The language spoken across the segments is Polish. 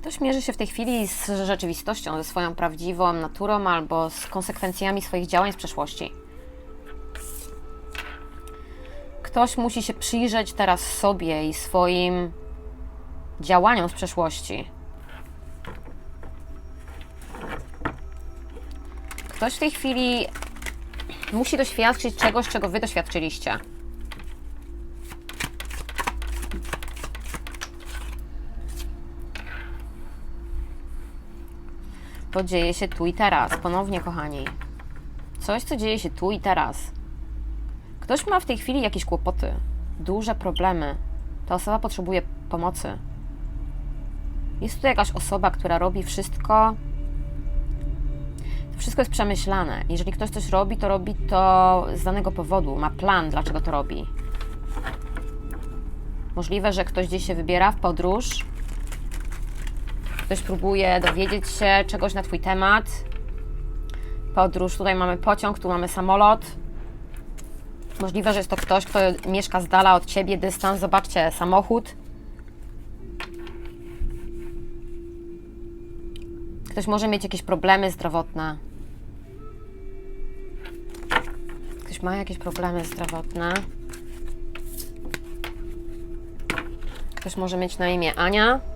Ktoś mierzy się w tej chwili z rzeczywistością, ze swoją prawdziwą naturą albo z konsekwencjami swoich działań z przeszłości. Ktoś musi się przyjrzeć teraz sobie i swoim działaniom z przeszłości. Ktoś w tej chwili musi doświadczyć czegoś, czego wy doświadczyliście. To dzieje się tu i teraz, ponownie, kochani. Coś, co dzieje się tu i teraz. Ktoś ma w tej chwili jakieś kłopoty, duże problemy. Ta osoba potrzebuje pomocy. Jest tutaj jakaś osoba, która robi wszystko. To wszystko jest przemyślane. Jeżeli ktoś coś robi, to robi to z danego powodu, ma plan, dlaczego to robi. Możliwe, że ktoś gdzieś się wybiera w podróż, ktoś próbuje dowiedzieć się czegoś na Twój temat. Podróż, tutaj mamy pociąg, tu mamy samolot. Możliwe, że jest to ktoś, kto mieszka z dala od Ciebie, dystans. Zobaczcie, samochód. Ktoś może mieć jakieś problemy zdrowotne. Ktoś ma jakieś problemy zdrowotne. Ktoś może mieć na imię Ania.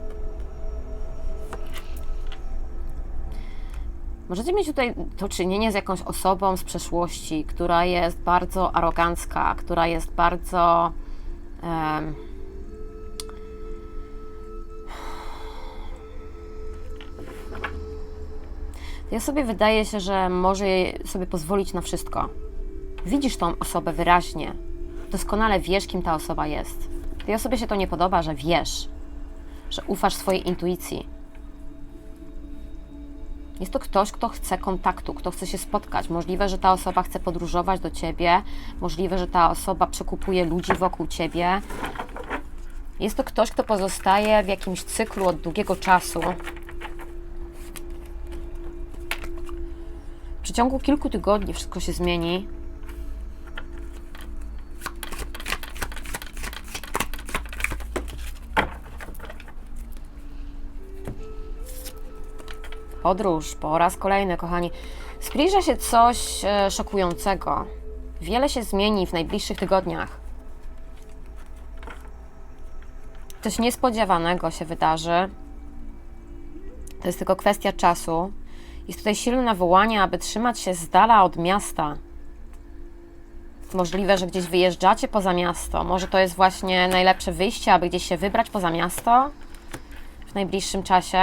Możecie mieć tutaj do czynienia z jakąś osobą z przeszłości, która jest bardzo arogancka, która jest bardzo. em, tej osobie wydaje się, że może sobie pozwolić na wszystko. Widzisz tą osobę wyraźnie. Doskonale wiesz, kim ta osoba jest. Tej osobie się to nie podoba, że wiesz, że ufasz swojej intuicji. Jest to ktoś, kto chce kontaktu, kto chce się spotkać. Możliwe, że ta osoba chce podróżować do ciebie, możliwe, że ta osoba przekupuje ludzi wokół ciebie. Jest to ktoś, kto pozostaje w jakimś cyklu od długiego czasu. W przeciągu kilku tygodni wszystko się zmieni. Podróż po raz kolejny, kochani. Zbliża się coś e, szokującego. Wiele się zmieni w najbliższych tygodniach. Coś niespodziewanego się wydarzy. To jest tylko kwestia czasu. Jest tutaj silne nawołanie, aby trzymać się z dala od miasta. Możliwe, że gdzieś wyjeżdżacie poza miasto. Może to jest właśnie najlepsze wyjście, aby gdzieś się wybrać poza miasto w najbliższym czasie.